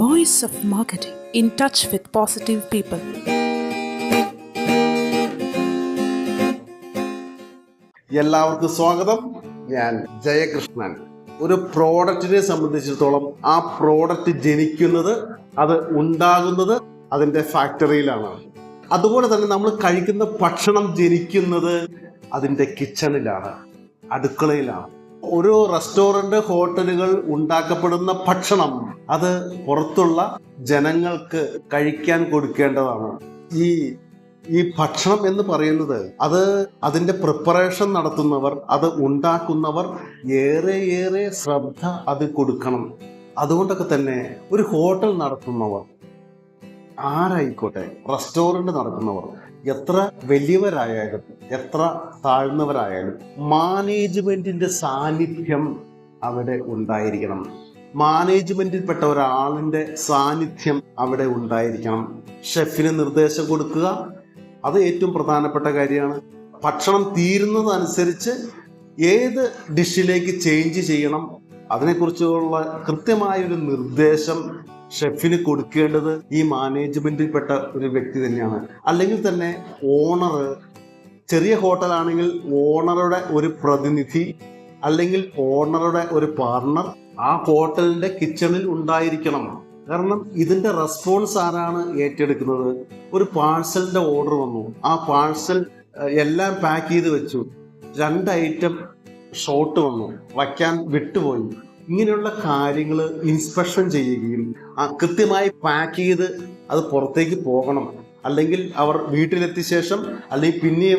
voice of marketing in touch with positive people എല്ലാവർക്കും സ്വാഗതം. ഞാൻ ജയകൃഷ്ണൻ. ഒരു പ്രോഡക്റ്റിനെ സംബന്ധിച്ചിടത്തോളം ആ പ്രോഡക്റ്റ് ജനിക്കുന്നത് അത് ഉണ്ടാകുന്നത് അതിന്റെ ഫാക്ടറിയിലാണ്. അതുപോലെ തന്നെ നമ്മൾ കഴിക്കുന്ന ഭക്ഷണം ജനിക്കുന്നത് അതിന്റെ കിച്ചണിലാണ് അടുക്കളയിലാണ്. ഓരോ റെസ്റ്റോറന്റ് ഹോട്ടലുകൾ ഉണ്ടാക്കപ്പെടുന്ന ഭക്ഷണം അത് പുറത്തുള്ള ജനങ്ങൾക്ക് കഴിക്കാൻ കൊടുക്കേണ്ടതാണ്. ഈ ഈ ഭക്ഷണം എന്ന് പറയുന്നത് അത് അതിന്റെ പ്രിപ്പറേഷൻ നടത്തുന്നവർ അത് ഉണ്ടാക്കുന്നവർ ഏറെ ഏറെ ശ്രദ്ധ അത് കൊടുക്കണം. അതുകൊണ്ടൊക്കെ തന്നെ ഒരു ഹോട്ടൽ നടത്തുന്നവർ ആരായിക്കോട്ടെ റെസ്റ്റോറന്റ് നടത്തുന്നവർ എത്ര വലിയവരായാലും എത്ര താഴ്ന്നവരായാലും മാനേജ്മെന്റിന്റെ സാന്നിധ്യം അവിടെ ഉണ്ടായിരിക്കണം. മാനേജ്മെന്റിൽപ്പെട്ട ഒരാളിന്റെ സാന്നിധ്യം അവിടെ ഉണ്ടായിരിക്കണം. ഷെഫിന് നിർദ്ദേശം കൊടുക്കുക. അത് ഏറ്റവും പ്രധാനപ്പെട്ട കാര്യമാണ്. ഭക്ഷണം തീരുന്നതനുസരിച്ച് ഏത് ഡിഷിലേക്ക് ചേഞ്ച് ചെയ്യണം അതിനെക്കുറിച്ചുള്ള കൃത്യമായൊരു നിർദ്ദേശം ഷെഫിന് കൊടുക്കേണ്ടത് ഈ മാനേജ്മെന്റിൽപ്പെട്ട ഒരു വ്യക്തി തന്നെയാണ്. അല്ലെങ്കിൽ തന്നെ ഓണർ ചെറിയ ഹോട്ടലാണെങ്കിൽ ഓണറുടെ ഒരു പ്രതിനിധി അല്ലെങ്കിൽ ഓണറുടെ ഒരു പാർട്ണർ ആ ഹോട്ടലിന്റെ കിച്ചണിൽ ഉണ്ടായിരിക്കണം. കാരണം ഇതിന്റെ റെസ്പോൺസ് ആരാണ് ഏറ്റെടുക്കുന്നത്? ഒരു പാഴ്സലിന്റെ ഓർഡർ വന്നു. ആ പാഴ്സൽ എല്ലാം പാക്ക് ചെയ്ത് വെച്ചു. രണ്ട് ഐറ്റം ഷോർട്ട് വന്നു. വയ്ക്കാൻ വിട്ടുപോയി. ഇങ്ങനെയുള്ള കാര്യങ്ങൾ ഇൻസ്പെക്ഷൻ ചെയ്യുകയും കൃത്യമായി പാക്ക് ചെയ്ത് അത് പുറത്തേക്ക് പോകണം. അല്ലെങ്കിൽ അവർ വീട്ടിലെത്തിയ ശേഷം അല്ലെങ്കിൽ പിന്നെ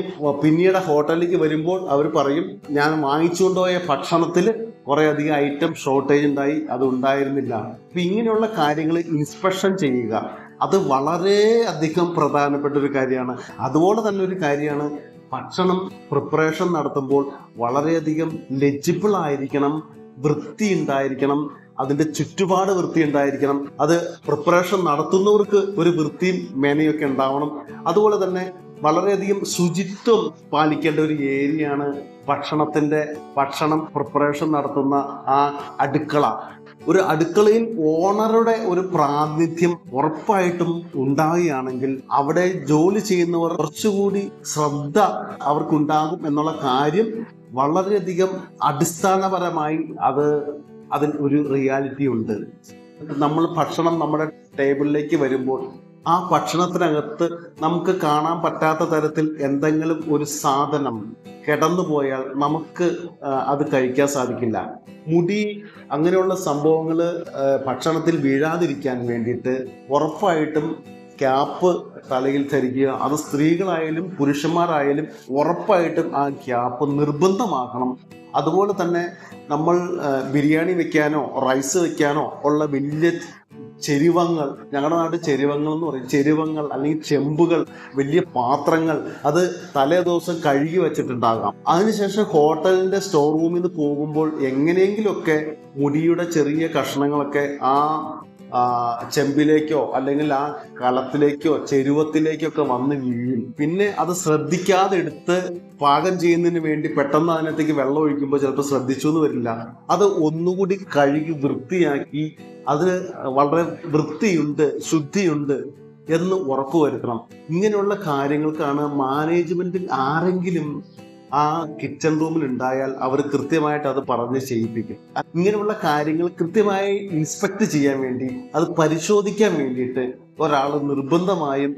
പിന്നീട് ഹോട്ടലിലേക്ക് വരുമ്പോൾ അവർ പറയും ഞാൻ വാങ്ങിച്ചുകൊണ്ടുപോയ ഭക്ഷണത്തിൽ കുറേ അധികം ഐറ്റം ഷോർട്ടേജ് ഉണ്ടായി അത് ഉണ്ടായിരുന്നില്ല. അപ്പം ഇങ്ങനെയുള്ള കാര്യങ്ങൾ ഇൻസ്പെക്ഷൻ ചെയ്യുക അത് വളരെ അധികം പ്രധാനപ്പെട്ട ഒരു കാര്യമാണ്. അതുപോലെ തന്നെ ഒരു കാര്യമാണ് ഭക്ഷണം പ്രിപ്പറേഷൻ നടത്തുമ്പോൾ വളരെയധികം ലെജിബിൾ ആയിരിക്കണം വൃത്തി ഉണ്ടായിരിക്കണം അതിന്റെ ചുറ്റുപാട് വൃത്തി ഉണ്ടായിരിക്കണം അത് പ്രിപ്പറേഷൻ നടത്തുന്നവർക്ക് ഒരു വൃത്തിയും മേനയൊക്കെ ഉണ്ടാവണം. അതുപോലെ തന്നെ വളരെയധികം ശുചിത്വം പാലിക്കേണ്ട ഒരു ഏരിയയാണ് ഭക്ഷണത്തിന്റെ ഭക്ഷണം പ്രിപ്പറേഷൻ നടത്തുന്ന ആ അടുക്കള. ഒരു അടുക്കളയിൽ ഓണറുടെ ഒരു പ്രാതിനിധ്യം ഉറപ്പായിട്ടും ഉണ്ടാവുകയാണെങ്കിൽ അവിടെ ജോലി ചെയ്യുന്നവർ കുറച്ചുകൂടി ശ്രദ്ധ അവർക്കുണ്ടാകും എന്നുള്ള കാര്യം വളരെയധികം അടിസ്ഥാനപരമായി അത് അതിൽ ഒരു റിയാലിറ്റി ഉണ്ട്. നമ്മൾ ഭക്ഷണം നമ്മുടെ ടേബിളിലേക്ക് വരുമ്പോൾ ആ ഭക്ഷണത്തിനകത്ത് നമുക്ക് കാണാൻ പറ്റാത്ത തരത്തിൽ എന്തെങ്കിലും ഒരു സാധനം കിടന്നു പോയാൽ നമുക്ക് അത് കഴിക്കാൻ സാധിക്കില്ല. മുടി അങ്ങനെയുള്ള സംഭവങ്ങൾ ഭക്ഷണത്തിൽ വീഴാതിരിക്കാൻ വേണ്ടിയിട്ട് ഉറപ്പായിട്ടും ക്യാപ്പ് തലയിൽ ധരിക്കുക. അത് സ്ത്രീകളായാലും പുരുഷന്മാരായാലും ഉറപ്പായിട്ടും ആ ക്യാപ്പ് നിർബന്ധമാക്കണം അതുപോലെ തന്നെ നമ്മൾ ബിരിയാണി വെക്കാനോ റൈസ് വെക്കാനോ ഉള്ള വലിയ ചെരുവങ്ങൾ. ഞങ്ങളുടെ നാട്ടിൽ ചെരുവങ്ങൾ എന്ന് പറയും. ചെരുവങ്ങൾ അല്ലെങ്കിൽ ചെമ്പുകൾ വലിയ പാത്രങ്ങൾ അത് തലേ ദിവസം കഴുകി വെച്ചിട്ടുണ്ടാകാം. അതിനുശേഷം ഹോട്ടലിന്റെ സ്റ്റോർ റൂമിൽ നിന്ന് പോകുമ്പോൾ എങ്ങനെയെങ്കിലുമൊക്കെ മുടിയുടെ ചെറിയ കഷ്ണങ്ങളൊക്കെ ആ ചെമ്പിലേക്കോ അല്ലെങ്കിൽ ആ കളത്തിലേക്കോ ചെരുവത്തിലേക്കോ ഒക്കെ വന്ന് വീഴും. പിന്നെ അത് ശ്രദ്ധിക്കാതെ എടുത്ത് പാകം ചെയ്യുന്നതിന് വേണ്ടി പെട്ടെന്ന് അതിനകത്തേക്ക് വെള്ളം ഒഴിക്കുമ്പോൾ ചിലപ്പോൾ ശ്രദ്ധിച്ചു എന്ന് വരില്ല. അത് ഒന്നുകൂടി കഴുകി വൃത്തിയാക്കി അതിന് വളരെ വൃത്തിയുണ്ട് ശുദ്ധിയുണ്ട് എന്ന് ഉറപ്പുവരുത്തണം. ഇങ്ങനെയുള്ള കാര്യങ്ങൾക്കാണ് മാനേജ്മെന്റിൽ ആരെങ്കിലും ആ കിച്ചൺ റൂമിൽ ഉണ്ടായാൽ അവർ കൃത്യമായിട്ട് അത് പറഞ്ഞ് ചെയ്യിപ്പിക്കും. ഇങ്ങനെയുള്ള കാര്യങ്ങൾ കൃത്യമായി ഇൻസ്പെക്ട് ചെയ്യാൻ വേണ്ടി അത് പരിശോധിക്കാൻ വേണ്ടിയിട്ട് ഒരാൾ നിർബന്ധമായും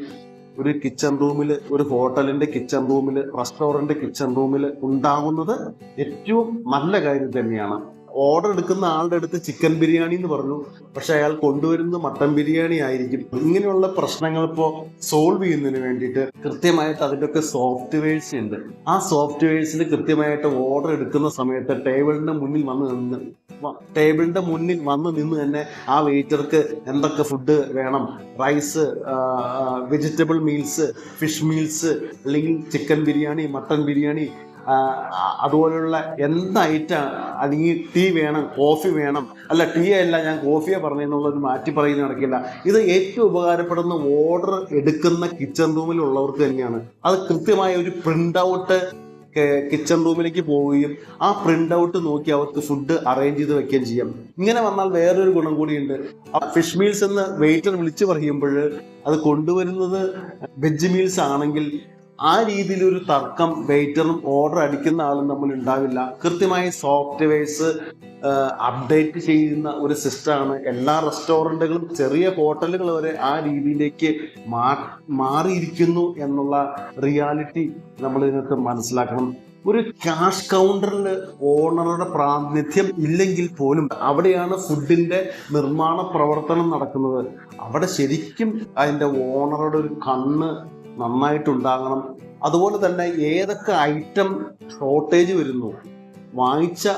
ഒരു കിച്ചൺ റൂമിൽ ഒരു ഹോട്ടലിന്റെ കിച്ചൺ റൂമിൽ റെസ്റ്റോറന്റ് കിച്ചൺ റൂമിൽ ഉണ്ടാകുന്നത് ഏറ്റവും നല്ല കാര്യം തന്നെയാണ്. ഓർഡർ എടുക്കുന്ന ആളുടെ അടുത്ത് ചിക്കൻ ബിരിയാണി എന്ന് പറഞ്ഞു. പക്ഷെ അയാൾ കൊണ്ടുവരുന്നത് മട്ടൻ ബിരിയാണി ആയിരിക്കും. ഇങ്ങനെയുള്ള പ്രശ്നങ്ങൾ ഇപ്പോൾ സോൾവ് ചെയ്യുന്നതിന് വേണ്ടിയിട്ട് കൃത്യമായിട്ട് അതിന്റെയൊക്കെ സോഫ്റ്റ്വെയർസ് ഉണ്ട്. ആ സോഫ്റ്റ്വെയർസിൽ കൃത്യമായിട്ട് ഓർഡർ എടുക്കുന്ന സമയത്ത് ടേബിളിന്റെ മുന്നിൽ വന്ന് നിന്ന് ടേബിളിന്റെ മുന്നിൽ വന്ന് നിന്ന് തന്നെ ആ വെയിറ്റർക്ക് എന്തൊക്കെ ഫുഡ് വേണം? Rice vegetable meals fish meals അല്ലെങ്കിൽ ചിക്കൻ ബിരിയാണി മട്ടൻ ബിരിയാണി അതുപോലുള്ള എന്ത് ഐറ്റം അല്ലെങ്കിൽ ടീ വേണം കോഫി വേണം. അല്ല ടീ അല്ല ഞാൻ കോഫിയെ പറഞ്ഞെന്നുള്ളത് മാറ്റി പറയുന്ന നടക്കില്ല ഇത് ഏറ്റവും ഉപകാരപ്പെടുന്ന ഓർഡർ എടുക്കുന്ന കിച്ചൺ റൂമിലുള്ളവർക്ക് തന്നെയാണ്. അത് കൃത്യമായ ഒരു പ്രിന്റ് ഔട്ട് കിച്ചൺ റൂമിലേക്ക് പോവുകയും ആ പ്രിന്റ് ഔട്ട് നോക്കി അവർക്ക് ഫുഡ് അറേഞ്ച് ചെയ്ത് വെക്കുകയും ചെയ്യാം. ഇങ്ങനെ വന്നാൽ വേറൊരു ഗുണം കൂടിയുണ്ട്. ഫിഷ് മീൽസ് എന്ന് വെയിറ്റർ വിളിച്ചു പറയുമ്പോൾ അത് കൊണ്ടുവരുന്നത് വെജ് മീൽസ് ആണെങ്കിൽ ആ രീതിയിൽ ഒരു തർക്കം വെയിറ്ററും ഓർഡർ അടിക്കുന്ന ആളും നമ്മൾ ഉണ്ടാവില്ല. കൃത്യമായ സോഫ്റ്റ്വെയർസ് അപ്ഡേറ്റ് ചെയ്യുന്ന ഒരു സിസ്റ്റമാണ് എല്ലാ റെസ്റ്റോറന്റുകളും ചെറിയ ഹോട്ടലുകൾ വരെ ആ രീതിയിലേക്ക് മാറിയിരിക്കുന്നു എന്നുള്ള റിയാലിറ്റി നമ്മൾ ഇതിനകത്ത് മനസ്സിലാക്കണം. ഒരു ക്യാഷ് കൗണ്ടറിൽ ഓണറുടെ പ്രാതിനിധ്യം ഇല്ലെങ്കിൽ പോലും അവിടെയാണ് ഫുഡിന്റെ നിർമ്മാണ പ്രവർത്തനം നടക്കുന്നത്. അവിടെ ശരിക്കും അതിന്റെ ഓണറുടെ ഒരു കണ്ണ് നന്നായിട്ടുണ്ടാകണം. അതുപോലെ തന്നെ ഏതൊക്കെ ഐറ്റം ഷോർട്ടേജ് വരുന്നു? വാങ്ങിച്ച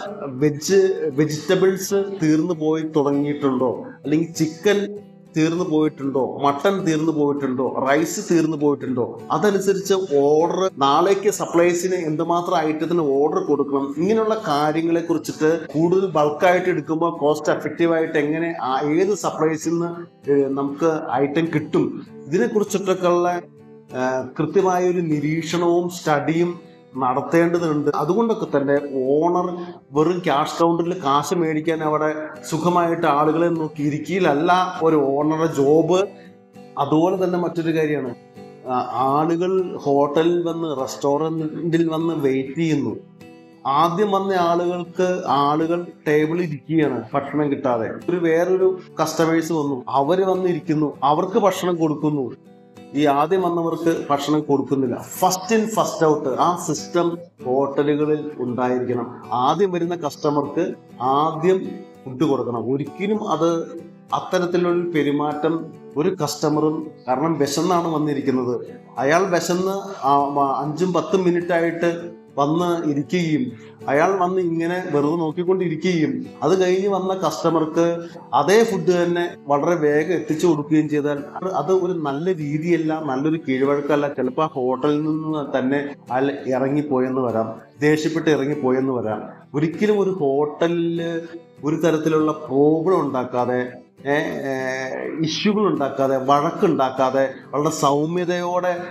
വെജ് വെജിറ്റബിൾസ് തീർന്നു പോയി തുടങ്ങിയിട്ടുണ്ടോ? അല്ലെങ്കിൽ ചിക്കൻ തീർന്നു പോയിട്ടുണ്ടോ? മട്ടൺ തീർന്നു പോയിട്ടുണ്ടോ? റൈസ് തീർന്നു പോയിട്ടുണ്ടോ? അതനുസരിച്ച് ഓർഡർ നാളേക്ക് സപ്ലൈസിന് എന്തുമാത്രം ഐറ്റത്തിന് ഓർഡർ കൊടുക്കണം? ഇങ്ങനെയുള്ള കാര്യങ്ങളെ കുറിച്ചിട്ട് കൂടുതൽ ബൾക്കായിട്ട് എടുക്കുമ്പോൾ കോസ്റ്റ് എഫക്റ്റീവ് ആയിട്ട് എങ്ങനെ ഏത് സപ്ലൈസിൽ നിന്ന് നമുക്ക് ഐറ്റം കിട്ടും? ഇതിനെ കൃത്യമായ ഒരു നിരീക്ഷണവും സ്റ്റഡിയും നടത്തേണ്ടതുണ്ട്. അതുകൊണ്ടൊക്കെ തന്നെ ഓണർ വെറും ക്യാഷ് കൗണ്ടറിൽ കാശ് മേടിക്കാൻ അവിടെ സുഖമായിട്ട് ആളുകളെ നോക്കി ഇരിക്കലല്ല ഒരു ഓണറുടെ ജോബ് അതുപോലെ തന്നെ മറ്റൊരു കാര്യമാണ്. ആളുകൾ ഹോട്ടലിൽ വന്ന് റെസ്റ്റോറന്റിൽ വന്ന് വെയിറ്റ് ചെയ്യുന്നു. ആദ്യം വന്ന ആളുകൾക്ക് ആളുകൾ ടേബിളിൽ ഇരിക്കുകയാണ് ഭക്ഷണം കിട്ടാതെ. ഒരു വേറൊരു കസ്റ്റമേഴ്സ് വന്നു. അവർ വന്നിരിക്കുന്നു. അവർക്ക് ഭക്ഷണം കൊടുക്കുന്നു. ഈ ആദ്യം വന്നവർക്ക് ഭക്ഷണം കൊടുക്കുന്നില്ല. ഫസ്റ്റ് ഇൻ ഫസ്റ്റ് ഔട്ട് ആ സിസ്റ്റം ഹോട്ടലുകളിൽ ഉണ്ടായിരിക്കണം. ആദ്യം വരുന്ന കസ്റ്റമർക്ക് ആദ്യം ഫുഡ് കൊടുക്കണം. ഒരിക്കലും അത് അത്തരത്തിലുള്ള പെരുമാറ്റം ഒരു കസ്റ്റമറും കാരണം വിശന്നാണ് വന്നിരിക്കുന്നത്. അയാൾ വിശന്ന് അഞ്ചും പത്തും മിനിറ്റ് ആയിട്ട് വന്ന് ഇരിക്കുകയും അയാൾ വന്ന് ഇങ്ങനെ വെറുതെ നോക്കിക്കൊണ്ടിരിക്കുകയും അത് കഴിഞ്ഞ് വന്ന കസ്റ്റമർക്ക് അതേ ഫുഡ് തന്നെ വളരെ വേഗം എത്തിച്ചു കൊടുക്കുകയും ചെയ്താൽ അത് ഒരു നല്ല രീതിയല്ല നല്ലൊരു കീഴ്വഴക്കല്ല. ചിലപ്പോൾ ഹോട്ടലിൽ നിന്ന് തന്നെ അയാൾ ഇറങ്ങിപ്പോയെന്ന് വരാം ദേഷ്യപ്പെട്ട് ഇറങ്ങിപ്പോയെന്ന് വരാം. ഒരിക്കലും ഒരു ഹോട്ടലിൽ ഒരു തരത്തിലുള്ള പ്രോബ്ലം ഉണ്ടാക്കാതെ ഇഷ്യൂകൾ ഉണ്ടാക്കാതെ വഴക്കുണ്ടാക്കാതെ വളരെ സൗമ്യതയോടെ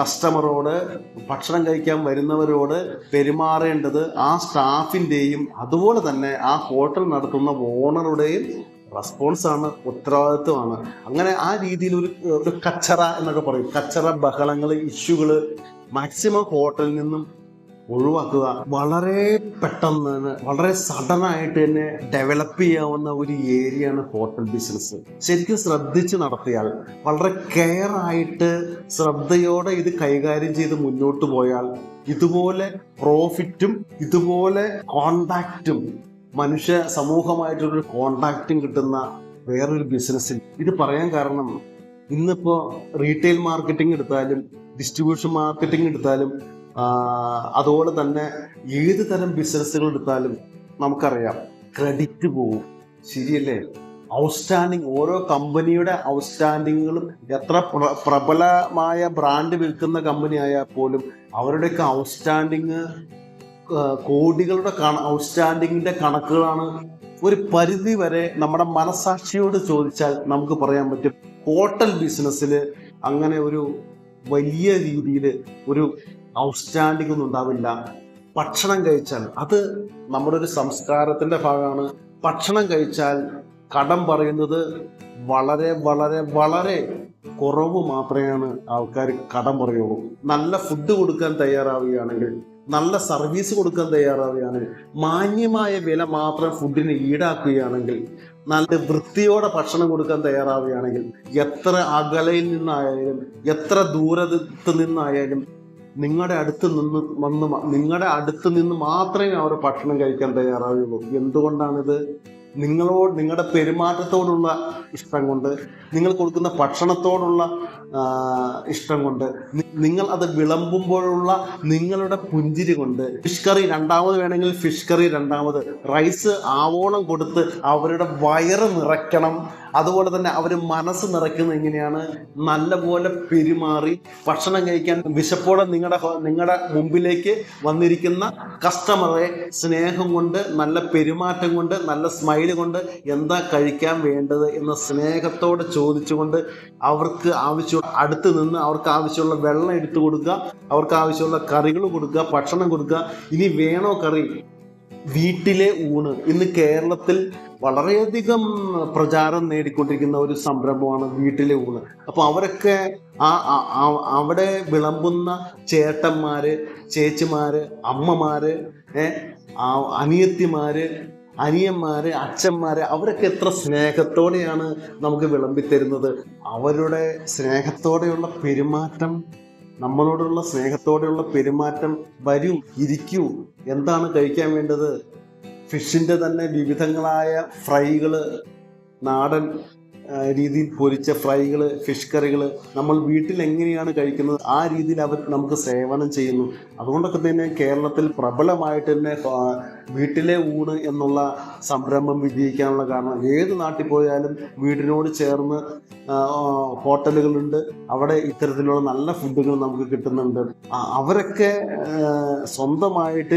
കസ്റ്റമറോട് ഭക്ഷണം കഴിക്കാൻ വരുന്നവരോട് പെരുമാറേണ്ടത് ആ സ്റ്റാഫിന്റെയും അതുപോലെ തന്നെ ആ ഹോട്ടൽ നടത്തുന്ന ഓണറുടെയും റെസ്പോൺസാണ് ഉത്തരവാദിത്വമാണ്. അങ്ങനെ ആ രീതിയിൽ ഒരു ഒരു കച്ചറ എന്നൊക്കെ പറയും. കച്ചറ ബഹളങ്ങൾ ഇഷ്യൂകൾ മാക്സിമം ഹോട്ടലിൽ നിന്നും ഒഴിവാക്കുക. വളരെ പെട്ടെന്ന് തന്നെ വളരെ സഡൻ ആയിട്ട് തന്നെ ഡെവലപ്പ് ചെയ്യാവുന്ന ഒരു ഏരിയയാണ് ഹോട്ടൽ ബിസിനസ് ശരിക്കും ശ്രദ്ധിച്ച് നടത്തിയാൽ വളരെ കെയർ ആയിട്ട് ശ്രദ്ധയോടെ ഇത് കൈകാര്യം ചെയ്ത് മുന്നോട്ട് പോയാൽ ഇതുപോലെ പ്രോഫിറ്റും ഇതുപോലെ കോണ്ടാക്റ്റും മനുഷ്യ സമൂഹമായിട്ടൊരു കോണ്ടാക്റ്റും കിട്ടുന്ന വേറൊരു ബിസിനസ്സിൽ ഇത് പറയാൻ കാരണം ഇന്നിപ്പോ റീറ്റെയിൽ മാർക്കറ്റിംഗ് എടുത്താലും ഡിസ്ട്രിബ്യൂഷൻ മാർക്കറ്റിംഗ് എടുത്താലും അതുപോലെ തന്നെ ഏത് തരം ബിസിനസ്സുകൾ എടുത്താലും നമുക്കറിയാം ക്രെഡിറ്റ് പോവും. ശരിയല്ലേ? ഔട്ട്സ്റ്റാൻഡിങ് ഓരോ കമ്പനിയുടെ ഔട്ട്സ്റ്റാൻഡിങ്ങുകളും എത്ര പ്രബലമായ ബ്രാൻഡ് വിൽക്കുന്ന കമ്പനി ആയാൽ പോലും അവരുടെയൊക്കെ ഔട്ട്സ്റ്റാൻഡിങ് കോടികളുടെ ഔട്ട്സ്റ്റാൻഡിങ്ങിന്റെ കണക്കുകളാണ് ഒരു പരിധി വരെ നമ്മുടെ മനസാക്ഷിയോട് ചോദിച്ചാൽ നമുക്ക് പറയാൻ പറ്റും ഹോട്ടൽ ബിസിനസ്സിൽ അങ്ങനെ ഒരു വലിയ രീതിയിൽ ഒരു ഔട്ട്സ്റ്റാൻഡിംഗ് ഒന്നും ഉണ്ടാവില്ല ഭക്ഷണം കഴിച്ചാൽ അത് നമ്മുടെ ഒരു സംസ്കാരത്തിന്റെ ഭാഗമാണ്. ഭക്ഷണം കഴിച്ചാൽ കടം പറയുന്നത് വളരെ വളരെ വളരെ കുറവ് മാത്രമാണ് ആൾക്കാർ കടം പറയുള്ളൂ. നല്ല ഫുഡ് കൊടുക്കാൻ തയ്യാറാവുകയാണെങ്കിൽ നല്ല സർവീസ് കൊടുക്കാൻ തയ്യാറാവുകയാണെങ്കിൽ മാന്യമായ വില മാത്രം ഫുഡിന് ഈടാക്കുകയാണെങ്കിൽ നല്ല വൃത്തിയോടെ ഭക്ഷണം കൊടുക്കാൻ തയ്യാറാവുകയാണെങ്കിൽ എത്ര അകലയിൽ നിന്നായാലും എത്ര ദൂരത്ത് നിന്നായാലും നിങ്ങളുടെ അടുത്ത് നിന്ന് വന്ന് നിങ്ങളുടെ അടുത്ത് നിന്ന് മാത്രമേ അവർ ഭക്ഷണം കഴിക്കാൻ തയ്യാറാവുകയുള്ളൂ. എന്തുകൊണ്ടാണിത്? നിങ്ങളോട് നിങ്ങളുടെ പെരുമാറ്റത്തോടുള്ള ഇഷ്ടം കൊണ്ട് നിങ്ങൾ കൊടുക്കുന്ന ഭക്ഷണത്തോടുള്ള ഇഷ്ടം കൊണ്ട്. നിങ്ങൾ അത് വിളമ്പുമ്പോഴുള്ള നിങ്ങളുടെ പുഞ്ചിരി കൊണ്ട്. ഫിഷ് കറി രണ്ടാമത് വേണമെങ്കിൽ ഫിഷ് കറി രണ്ടാമത്. റൈസ് ആവോളം കൊടുത്ത് അവരുടെ വയറ് നിറയ്ക്കണം. അതുപോലെ തന്നെ അവർ മനസ്സ് നിറയ്ക്കുന്നത് എങ്ങനെയാണ്? നല്ലപോലെ പെരുമാറി ഭക്ഷണം കഴിക്കാൻ വിശപ്പോടെ നിങ്ങളുടെ നിങ്ങളുടെ മുമ്പിലേക്ക് വന്നിരിക്കുന്ന കസ്റ്റമറെ സ്നേഹം കൊണ്ട് നല്ല പെരുമാറ്റം കൊണ്ട് നല്ല സ്മൈൽ കൊണ്ട് എന്താ കഴിക്കാൻ വേണ്ടത് എന്ന സ്നേഹത്തോടെ ചോദിച്ചുകൊണ്ട് അവർക്ക് ആവശ്യമുള്ള അടുത്ത് നിന്ന് അവർക്ക് ആവശ്യമുള്ള വെള്ളം എടുത്തു കൊടുക്കുക അവർക്ക് ആവശ്യമുള്ള കറികൾ കൊടുക്കുക ഭക്ഷണം കൊടുക്കുക. ഇനി വേണോ കറി? വീട്ടിലെ ഊണ്. ഇന്ന് കേരളത്തിൽ വളരെയധികം പ്രചാരം നേടിക്കൊണ്ടിരിക്കുന്ന ഒരു സംരംഭമാണ് വീട്ടിലെ ഊണ്. അപ്പോൾ അവരൊക്കെ ആ അവിടെ വിളമ്പുന്ന ചേട്ടന്മാര് ചേച്ചിമാര് അമ്മമാര് അനിയത്തിമാര് അനിയന്മാര് അച്ഛന്മാർ അവരൊക്കെ എത്ര സ്നേഹത്തോടെയാണ് നമുക്ക് വിളമ്പിത്തരുന്നത് അവരുടെ സ്നേഹത്തോടെയുള്ള പെരുമാറ്റം നമ്മളോടുള്ള സ്നേഹത്തോടെയുള്ള പെരുമാറ്റം വരൂ ഇരിക്കൂ. എന്താണ് കഴിക്കാൻ വേണ്ടത്? ഫിഷിന്റെ തന്നെ വിവിധങ്ങളായ ഫ്രൈകൾ നാടൻ രീതിയിൽ പൊരിച്ച ഫ്രൈകൾ ഫിഷ് കറികൾ നമ്മൾ വീട്ടിൽ എങ്ങനെയാണ് കഴിക്കുന്നത് ആ രീതിയിൽ അവർ നമുക്ക് സേവനം ചെയ്യുന്നു. അതുകൊണ്ടൊക്കെ തന്നെ കേരളത്തിൽ പ്രബലമായിട്ട് തന്നെ വീട്ടിലെ ഊണ് എന്നുള്ള സംരംഭം വിജയിക്കാനുള്ള കാരണം ഏത് നാട്ടിൽ പോയാലും വീടിനോട് ചേർന്ന് ഹോട്ടലുകളുണ്ട്. അവിടെ ഇത്തരത്തിലുള്ള നല്ല ഫുഡുകൾ നമുക്ക് കിട്ടുന്നുണ്ട്. അവരൊക്കെ സ്വന്തമായിട്ട്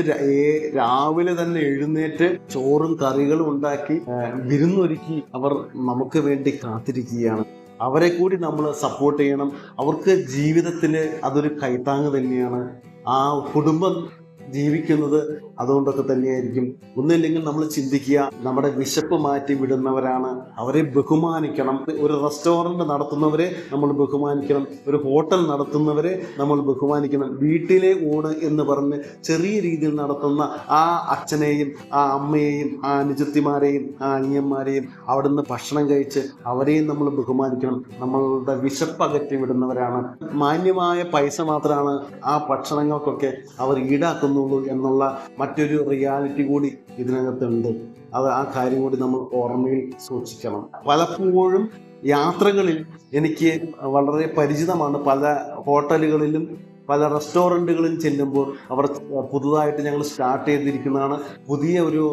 രാവിലെ തന്നെ എഴുന്നേറ്റ് ചോറും കറികളും ഉണ്ടാക്കി വിരുന്നൊരുക്കി അവർ നമുക്ക് വേണ്ടി കാത്തിരിക്കുകയാണ്. അവരെ കൂടി നമ്മൾ സപ്പോർട്ട് ചെയ്യണം. അവർക്ക് ജീവിതത്തിൽ അതൊരു കൈത്താങ് തന്നെയാണ്. ആ കുടുംബം ജീവിക്കുന്നത് അതുകൊണ്ടൊക്കെ തന്നെയായിരിക്കും. ഒന്നില്ലെങ്കിൽ നമ്മൾ ചിന്തിക്കുക നമ്മുടെ വിശപ്പ് മാറ്റി വിടുന്നവരാണ്. അവരെ ബഹുമാനിക്കണം. ഒരു റെസ്റ്റോറന്റ് നടത്തുന്നവരെ നമ്മൾ ബഹുമാനിക്കണം. ഒരു ഹോട്ടൽ നടത്തുന്നവരെ നമ്മൾ ബഹുമാനിക്കണം. വീട്ടിലെ ഊണ് എന്ന് പറഞ്ഞ് ചെറിയ രീതിയിൽ നടത്തുന്ന ആ അച്ഛനെയും ആ അമ്മയെയും ആ അനുജത്തിമാരെയും ആ അനിയന്മാരെയും അവിടുന്ന് ഭക്ഷണം കഴിച്ച് അവരെയും നമ്മൾ ബഹുമാനിക്കണം. നമ്മളുടെ വിശപ്പ് അകറ്റി വിടുന്നവരാണ്. മാന്യമായ പൈസ മാത്രമാണ് ആ ഭക്ഷണങ്ങൾക്കൊക്കെ അവർ ഈടാക്കുന്നുള്ളൂ എന്നുള്ള മറ്റൊരു റിയാലിറ്റി കൂടി ഇതിനകത്തുണ്ട്. അത് ആ കാര്യം കൂടി നമ്മൾ ഓർമ്മയിൽ സൂക്ഷിക്കണം. പലപ്പോഴും യാത്രകളിൽ എനിക്ക് വളരെ പരിചിതമാണ്. പല ഹോട്ടലുകളിലും പല റെസ്റ്റോറന്റുകളിൽ ചെല്ലുമ്പോൾ അവർ പുതുതായിട്ട് ഞങ്ങൾ സ്റ്റാർട്ട് ചെയ്തിരിക്കുന്നതാണ്. പുതിയ ഒരു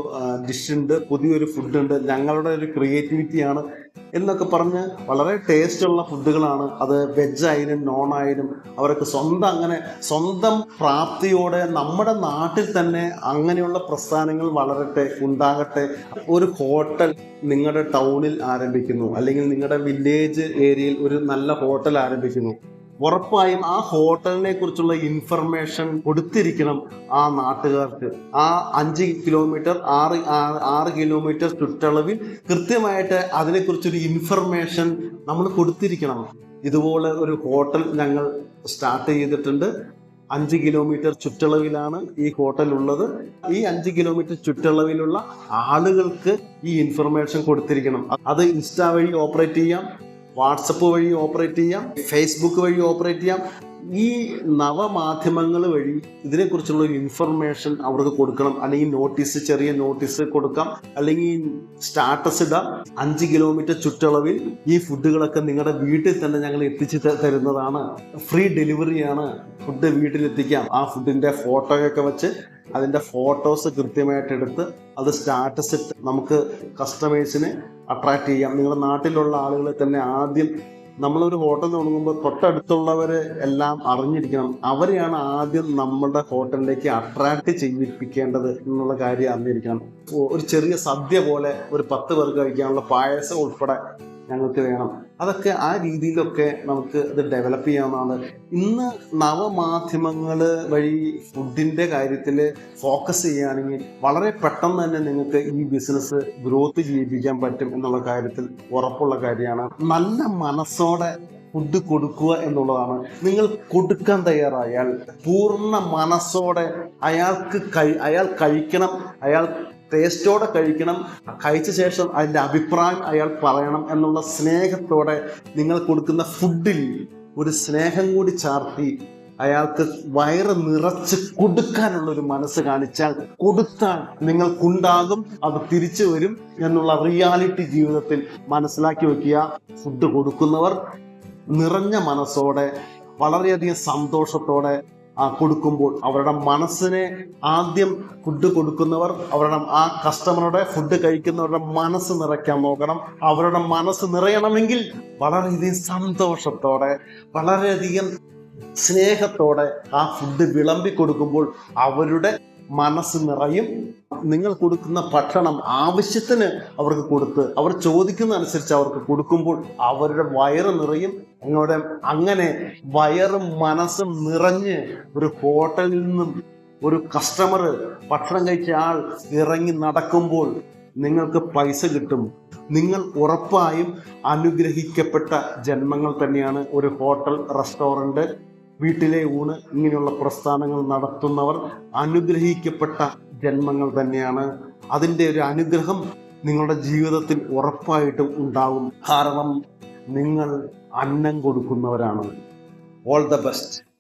ഡിഷ് ഉണ്ട് പുതിയൊരു ഫുഡുണ്ട് ഞങ്ങളുടെ ഒരു ക്രിയേറ്റിവിറ്റിയാണ് എന്നൊക്കെ പറഞ്ഞ് വളരെ ടേസ്റ്റുള്ള ഫുഡുകളാണ് അത് വെജ് ആയാലും നോൺ ആയാലും അവരൊക്കെ സ്വന്തം അങ്ങനെ സ്വന്തം പ്രാപ്തിയോടെ നമ്മുടെ നാട്ടിൽ തന്നെ അങ്ങനെയുള്ള പ്രസ്ഥാനങ്ങൾ വളരട്ടെ ഉണ്ടാകട്ടെ. ഒരു ഹോട്ടൽ നിങ്ങളുടെ ടൗണിൽ ആരംഭിക്കുന്നു. അല്ലെങ്കിൽ നിങ്ങളുടെ വില്ലേജ് ഏരിയയിൽ ഒരു നല്ല ഹോട്ടൽ ആരംഭിക്കുന്നു. ഉറപ്പായും ആ ഹോട്ടലിനെ കുറിച്ചുള്ള ഇൻഫർമേഷൻ കൊടുത്തിരിക്കണം ആ നാട്ടുകാർക്ക്. ആ അഞ്ച് കിലോമീറ്റർ ആറ് ആറ് കിലോമീറ്റർ ചുറ്റളവിൽ കൃത്യമായിട്ട് അതിനെക്കുറിച്ചൊരു ഇൻഫർമേഷൻ നമ്മൾ കൊടുത്തിരിക്കണം. ഇതുപോലെ ഒരു ഹോട്ടൽ ഞങ്ങൾ സ്റ്റാർട്ട് ചെയ്തിട്ടുണ്ട്. അഞ്ച് കിലോമീറ്റർ ചുറ്റളവിലാണ് ഈ ഹോട്ടൽ ഉള്ളത്. ഈ അഞ്ച് കിലോമീറ്റർ ചുറ്റളവിലുള്ള ആളുകൾക്ക് ഈ ഇൻഫർമേഷൻ കൊടുത്തിരിക്കണം. അത് ഇൻസ്റ്റാ വഴി ഓപ്പറേറ്റ് ചെയ്യാം. വാട്സപ്പ് വഴി ഓപ്പറേറ്റ് ചെയ്യാം ഫേസ്ബുക്ക് വഴി ഓപ്പറേറ്റ് ചെയ്യാം. ഈ നവമാധ്യമങ്ങൾ വഴി ഇതിനെക്കുറിച്ചുള്ള ഒരു ഇൻഫർമേഷൻ അവർക്ക് കൊടുക്കണം. അല്ലെങ്കിൽ നോട്ടീസ് ചെറിയ നോട്ടീസ് കൊടുക്കാം. അല്ലെങ്കിൽ സ്റ്റാറ്റസ് ഇടാം അഞ്ച് കിലോമീറ്റർ ചുറ്റളവിൽ ഈ ഫുഡുകളൊക്കെ നിങ്ങളുടെ വീട്ടിൽ തന്നെ ഞങ്ങൾ എത്തിച്ചു തരുന്നതാണ്. ഫ്രീ ഡെലിവറിയാണ് ഫുഡ് വീട്ടിലെത്തിക്കാം ആ ഫുഡിന്റെ ഫോട്ടോയൊക്കെ വെച്ച് അതിന്റെ ഫോട്ടോസ് കൃത്യമായിട്ട് എടുത്ത് അത് സ്റ്റാറ്റസ് ഇട്ട് നമുക്ക് കസ്റ്റമേഴ്സിനെ അട്രാക്ട് ചെയ്യാം. നിങ്ങളുടെ നാട്ടിലുള്ള ആളുകളെ തന്നെ ആദ്യം നമ്മളൊരു ഹോട്ടൽ തുടങ്ങുമ്പോൾ തൊട്ടടുത്തുള്ളവരെ എല്ലാം അറിഞ്ഞിരിക്കണം. അവരെയാണ് ആദ്യം നമ്മുടെ ഹോട്ടലിലേക്ക് അട്രാക്ട് ചെയ്യിപ്പിക്കേണ്ടത് എന്നുള്ള കാര്യം അറിഞ്ഞിരിക്കണം. ഒരു ചെറിയ സദ്യ പോലെ ഒരു പത്ത് പേർക്ക് കഴിക്കാനുള്ള പായസം ഉൾപ്പെടെ ഞങ്ങൾക്ക് വേണം. അതൊക്കെ ആ രീതിയിലൊക്കെ നമുക്ക് അത് ഡെവലപ്പ് ചെയ്യാവുന്നതാണ്. ഇന്ന് നവമാധ്യമങ്ങൾ വഴി ഫുഡിന്റെ കാര്യത്തിൽ ഫോക്കസ് ചെയ്യുകയാണെങ്കിൽ വളരെ പെട്ടെന്ന് തന്നെ നിങ്ങൾക്ക് ഈ ബിസിനസ് ഗ്രോത്ത് ചെയ്യിപ്പിക്കാൻ പറ്റും എന്നുള്ള കാര്യത്തിൽ ഉറപ്പുള്ള കാര്യമാണ്. നല്ല മനസ്സോടെ ഫുഡ് കൊടുക്കുക എന്നുള്ളതാണ്. നിങ്ങൾ കൊടുക്കാൻ തയ്യാറായാൽ പൂർണ മനസ്സോടെ അയാൾക്ക് കഴി അയാൾ കഴിക്കണം അയാൾ ടേസ്റ്റോടെ കഴിക്കണം കഴിച്ച ശേഷം അതിന്റെ അഭിപ്രായം അയാൾ പറയണം എന്നുള്ള സ്നേഹത്തോടെ നിങ്ങൾ കൊടുക്കുന്ന ഫുഡിൽ ഒരു സ്നേഹം കൂടി ചാർത്തി അയാൾക്ക് വയറ് നിറച്ച് കൊടുക്കാനുള്ള ഒരു മനസ്സ് കാണിച്ചാൽ കൊടുത്താൽ നിങ്ങൾക്കുണ്ടാകും അത് തിരിച്ചു വരും എന്നുള്ള റിയാലിറ്റി ജീവിതത്തിൽ മനസ്സിലാക്കി വെക്കുക. ഫുഡ് കൊടുക്കുന്നവർ നിറഞ്ഞ മനസ്സോടെ വളരെയധികം സന്തോഷത്തോടെ കൊടുക്കുമ്പോൾ അവരുടെ മനസ്സിനെ ആദ്യം ഫുഡ് കൊടുക്കുന്നവർ അവരുടെ ആ കസ്റ്റമറുടെ ഫുഡ് കഴിക്കുന്നവരുടെ മനസ്സ് നിറയ്ക്കാൻ നോക്കണം. അവരുടെ മനസ്സ് നിറയണമെങ്കിൽ വളരെയധികം സന്തോഷത്തോടെ വളരെയധികം സ്നേഹത്തോടെ ആ ഫുഡ് വിളമ്പി കൊടുക്കുമ്പോൾ അവരുടെ മനസ്സ് നിറയും. നിങ്ങൾ കൊടുക്കുന്ന ഭക്ഷണം ആവശ്യത്തിന് അവർക്ക് കൊടുത്ത് അവർ ചോദിക്കുന്ന അനുസരിച്ച് അവർക്ക് കൊടുക്കുമ്പോൾ അവരുടെ വയറ് നിറയും. അങ്ങോടെ അങ്ങനെ വയറും മനസ്സും നിറഞ്ഞ് ഒരു ഹോട്ടലിൽ നിന്നും ഒരു കസ്റ്റമർ ഭക്ഷണം കഴിച്ച ആൾ ഇറങ്ങി നടക്കുമ്പോൾ നിങ്ങൾക്ക് പൈസ കിട്ടും. നിങ്ങൾ ഉറപ്പായും അനുഗ്രഹിക്കപ്പെട്ട ജന്മങ്ങൾ തന്നെയാണ് ഒരു ഹോട്ടൽ റെസ്റ്റോറന്റ് വീട്ടിലെ ഊണ് ഇങ്ങനെയുള്ള പ്രസ്ഥാനങ്ങൾ നടത്തുന്നവർ അനുഗ്രഹിക്കപ്പെട്ട ജന്മങ്ങൾ തന്നെയാണ്. അതിന്റെ ഒരു അനുഗ്രഹം നിങ്ങളുടെ ജീവിതത്തിൽ ഉറപ്പായിട്ടും ഉണ്ടാകും. കാരണം നിങ്ങൾ അന്നം കൊടുക്കുന്നവരാണ്. All the best